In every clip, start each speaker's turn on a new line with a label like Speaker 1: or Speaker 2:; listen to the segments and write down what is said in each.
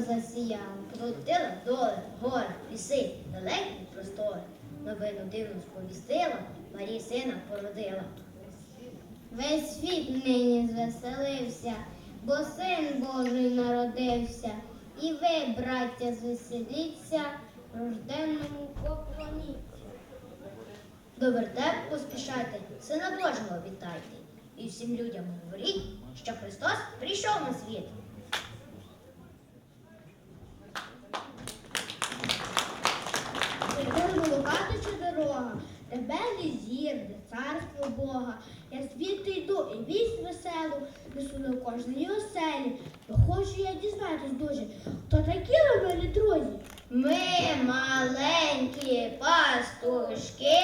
Speaker 1: зірка засіяла.
Speaker 2: Крутила доле, гори, ліси, далекі простори. Новину дивну сповістила, Марії сина породила.
Speaker 1: Весь світ нині звеселився, бо син Божий народився. І ви, браття, звеселіться, рожденному поклоніться.
Speaker 2: До вертеп поспішайте, сина Божого вітайте. І всім людям говоріть, що Христос прийшов на світ.
Speaker 1: Тебе волокати чи дорога, тебе не зір, де царство Бога. Я звідти йду і вість веселу, несу до кожної оселі. То хочу я дізнатись дуже, хто такі ви милі друзі?
Speaker 2: Ми маленькі пастушки,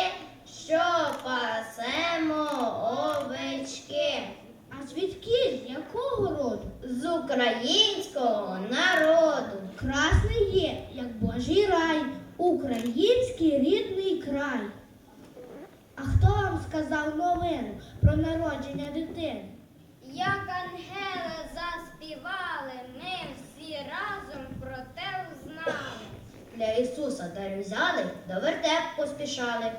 Speaker 2: що пасемо овечки.
Speaker 1: А звідки з якого роду?
Speaker 2: З українського народу.
Speaker 1: Красний є, як Божий рай, український рідний край. А хто вам сказав новину про народження дитини? Як ангели заспівали, ми всі разом про те узнали.
Speaker 2: Для Ісуса дар взяли, до вертеп поспішали.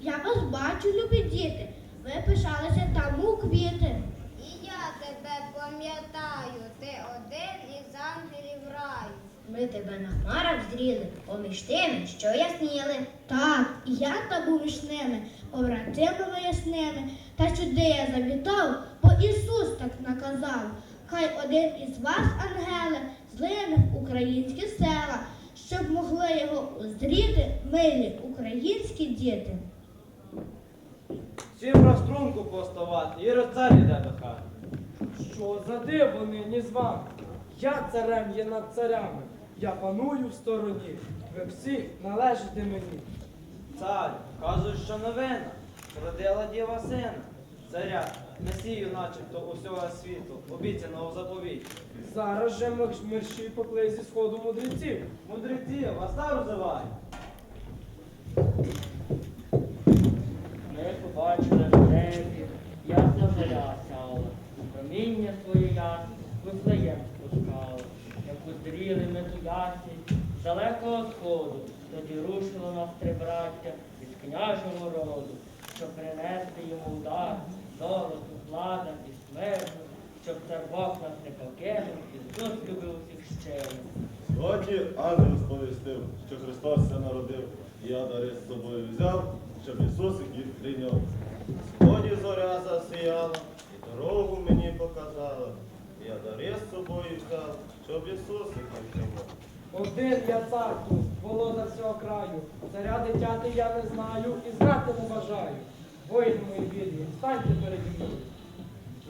Speaker 1: Я вас бачу, любі діти, ви пишалися там у квіти.
Speaker 3: І я тебе пам'ятаю, ти один із ангелів раю.
Speaker 2: Ми тебе на хмарах зріли, поміж тими, що ясніли.
Speaker 1: Так, і я там був між ними, побратимами ясними, та сюди я завітав, бо Ісус так наказав. Хай один із вас, ангели, злине в українські села, щоб могли його уздріти милі українські діти.
Speaker 4: Всім про струнку поставати і розцар іде до хати.
Speaker 5: Що за диво нині з вами? Я царем є над царями, я паную в стороні, ви всі належите мені.
Speaker 4: Царю, кажуть, що новина. Родила діва сина, царя, месію, начебто усього світу, обіцяного в заповіті.
Speaker 5: Зараз же ми мерщій поплий зі сходу мудреців.
Speaker 4: Мудреці, вас так розивають.
Speaker 6: Ми побачили в небі, ясна зоря сяла, проміння своє ясне, вифлеєм спускало. Як узріли ми ту ясність з далекого сходу, тоді рушило нас три браття із княжого роду, щоб принести йому удар, золото, влада і смерть, щоб цар Бог нас не покинув і Ісус любив усіх щиро.
Speaker 7: Сьогодні ангел сповістив, що Христос се народив, і я дари з собою взяв, щоб Ісусик їх прийняв. Сьогодні зоря засіяла, і дорогу мені показала. Я дари з собою взяв, щоб їх прийняв.
Speaker 5: Один я цар тут, володар всього краю, царя дитяти я не знаю і знати не бажаю. Воїни мої бідні, станьте переді мною.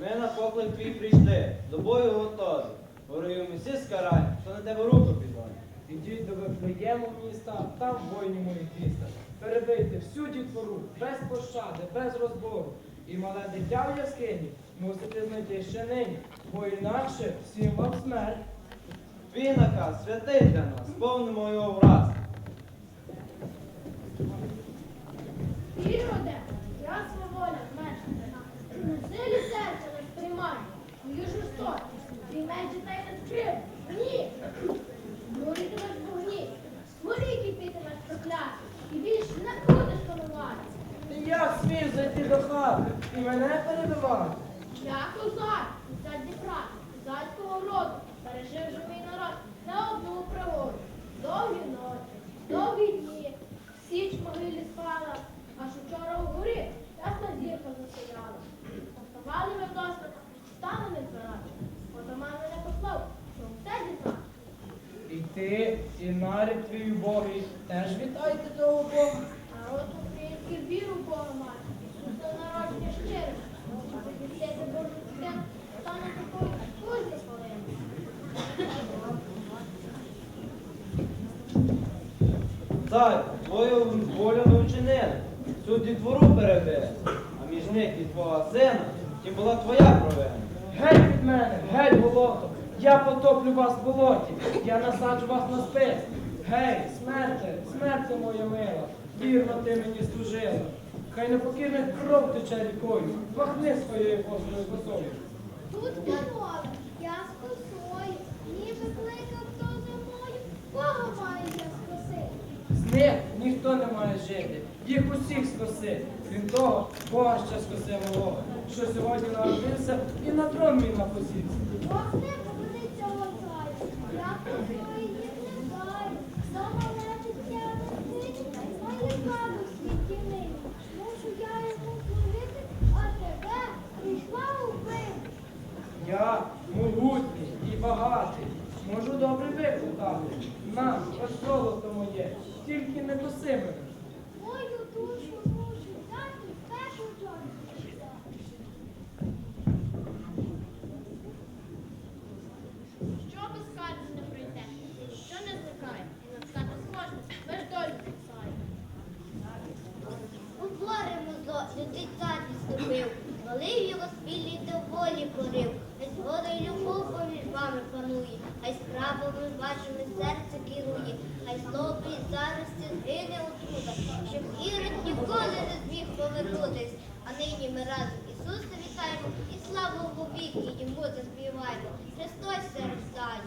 Speaker 4: Ми на поклик твій прийшли, до бою готові. Ворою місі скарай, хто на тебе руку підводить.
Speaker 5: Ідіть до Вифлеєму міста, там воїні мої двіста. Перебийте всю дітвору, без пощади, без розбору. І мале дитя в яскині мусите знайти ще нині, бо інакше всім вам смерть.
Speaker 4: Твій святий для нас, сповнимо його враз.
Speaker 1: Іроде,
Speaker 4: Царю, твою волю ми вчинили, всю дітвору перебили, а між них і твого сина, тим була твоя провина.
Speaker 5: Геть від мене, геть болото, Я потоплю вас в болоті, я насаджу вас на спис. Гей, смерте, смерте моя мила, вірно ти мені служила. Хай не покине кров тече рікою, махни своєю гострою косою.
Speaker 3: Тут я з косою, ніби кликав хто за мною, кого маю я скосити?
Speaker 5: З них ніхто не має жити, їх усіх скоси. Крім того, Бога ще скоси малого, що сьогодні народився і на трон мій напосівся.
Speaker 3: Бог не побудиться лоцаю, я косою їх не знаю, до мене життя носить, мої слави в світі нині. Мушу я йому служити, а тебе прийшла убити.
Speaker 5: Я могутній і багатий, можу добре викликати. На, ось золото моє, тільки не коси мене.
Speaker 3: Мою душу мушу дати першу чорну.
Speaker 1: Що без скарги не пройде, що не зникає, і над стати схоже, без долю писає.
Speaker 3: Уборемо зло, святий цар відступив, його спільний до волі порив, Хай згода й любов поміж вами панує, Хай справами вашими серце керує, Хай злоби і зарості згине отрута, Щоб Ірод ніколи не зміг повернутись. А нині ми разом Ісуса вітаємо і славу віки йому заспіваємо. Христос се рождає.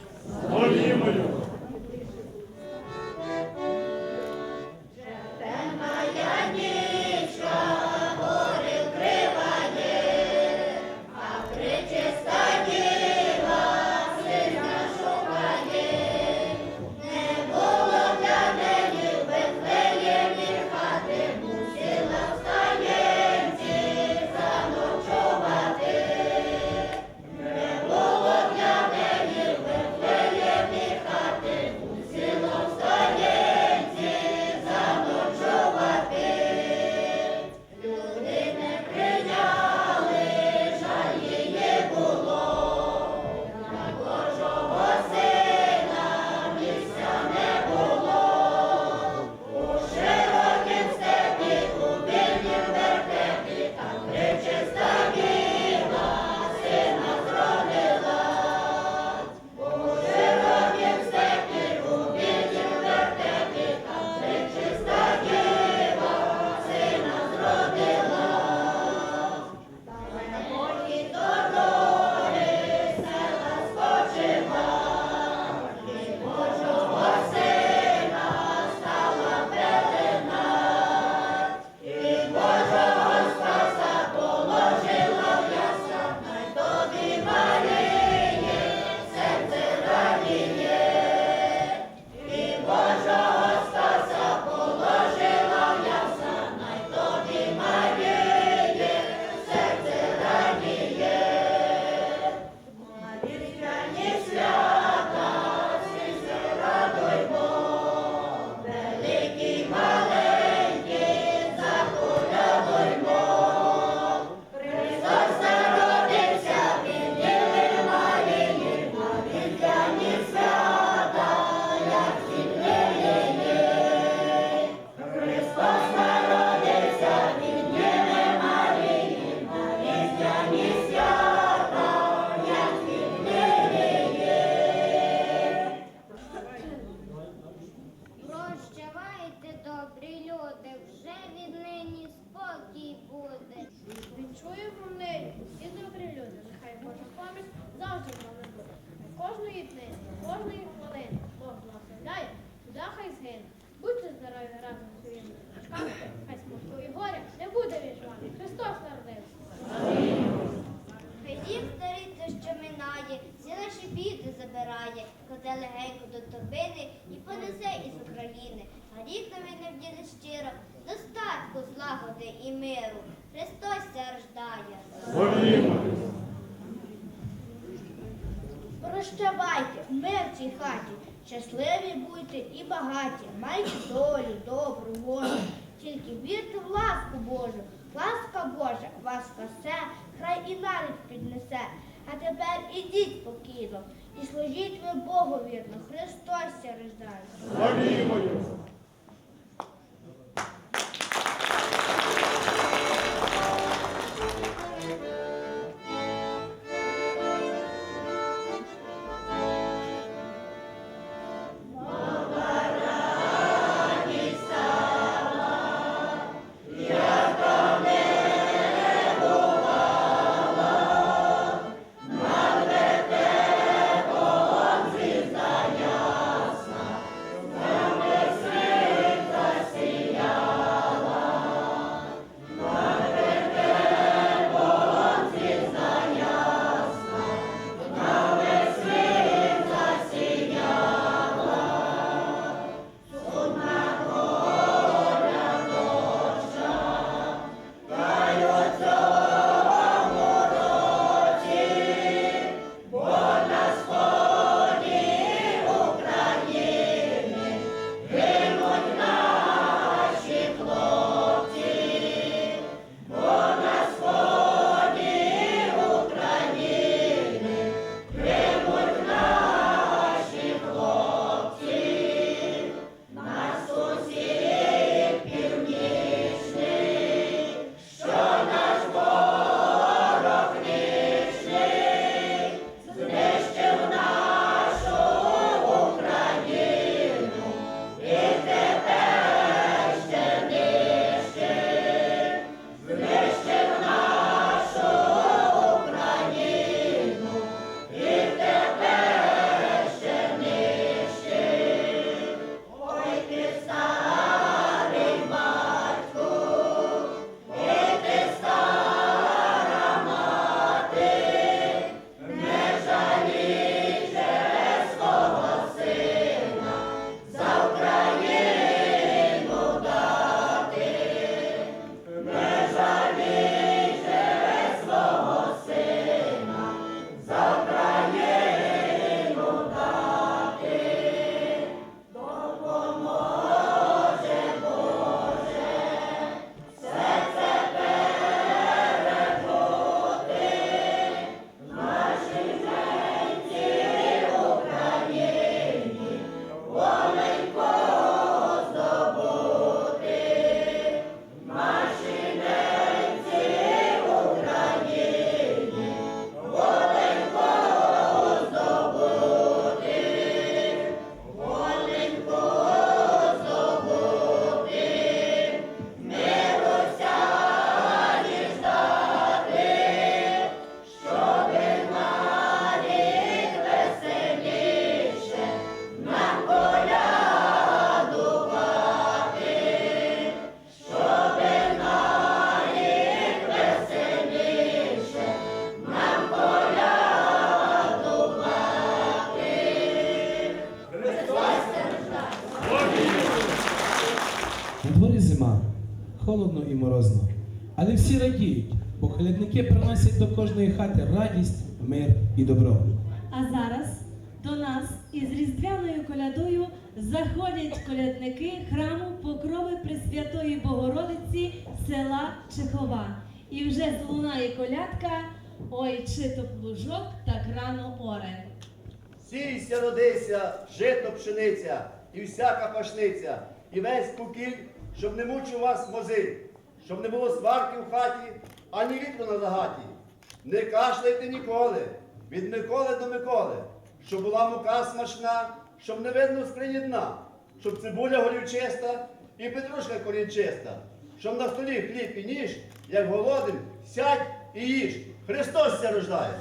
Speaker 3: Торбини і понесе із України. А рік на мене вділи щиро, достатку, злагоди і миру. Христос рождає.
Speaker 8: Прощавайте, мир в цій хаті, щасливі будьте і багаті, майте долю, добру волю. Тільки вірте в ласку Божу, ласка Божа вас спасе, хай і навіть піднесе. А тепер ідіть спокійно і служіть ви Богу вірно, Христос рождає.
Speaker 9: холодно І
Speaker 10: вже злунає колядка Ой, чи то плужок так рано оре.
Speaker 11: Сійся, родися, жито пшениця, і всяка пашниця, і весь кукіль, щоб не мучив вас мозиль, щоб не було сварки в хаті, ані вітру на загаті. Не кашляйте ніколи, від Миколи до Миколи, щоб була мука смачна, щоб не видно скрині дна, щоб цибуля горівчиста і петрушка корінчиста, щоб на столі хліб і ніж, як голоден, сядь і їж. Христос це рождає!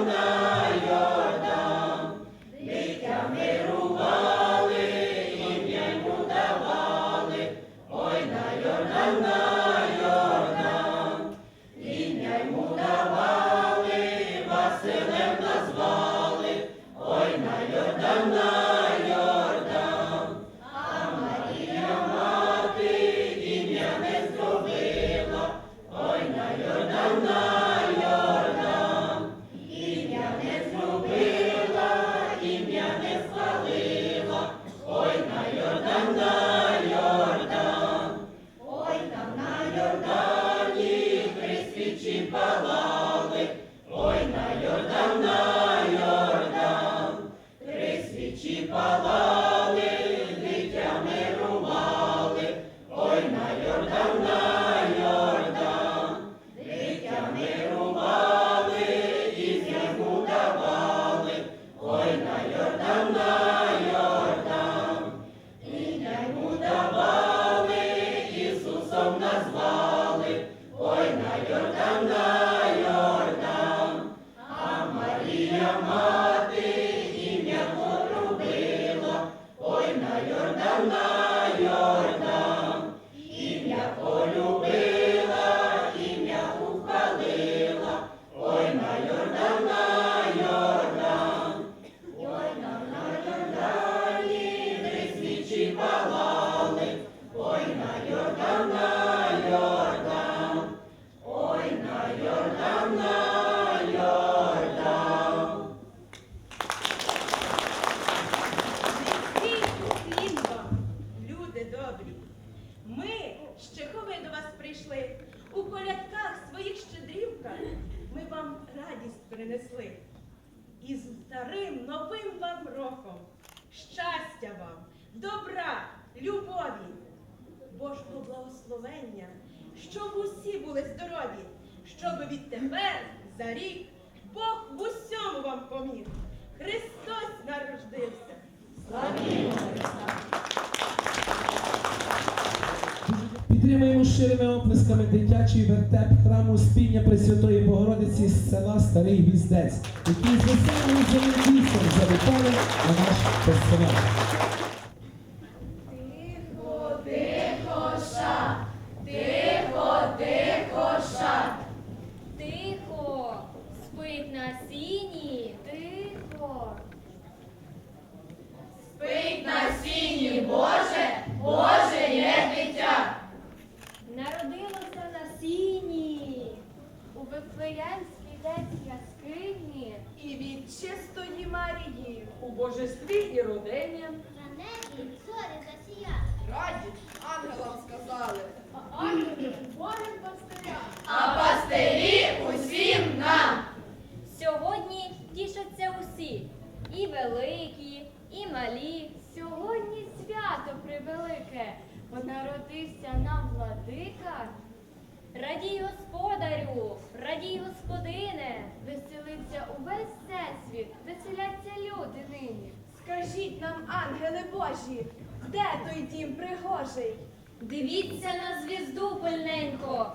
Speaker 12: Всім відтепер за рік Бог в усьому вам поміг. Христос народився.
Speaker 9: Підтримуємо щирими оплесками дитячий вертеп храму спіння Пресвятої Богородиці з села Старий Віздець, який з веселим земледійством завітали на наш фестиваль.
Speaker 13: У десь яскині.
Speaker 14: І від чистої Марії.
Speaker 12: У божестві і родині.
Speaker 13: На небі зорі засія.
Speaker 14: Радість ангелам сказали. А ангели Божим пастирям. А пастирі усім нам.
Speaker 13: Сьогодні тішаться усі, і великі, і малі. Сьогодні свято превелике, бо народився нам владика. Радій веселиться увесь всесвіт, веселяться люди нині.
Speaker 14: Скажіть нам, ангели Божі, де той дім пригожий?
Speaker 13: Дивіться на звізду пильненько,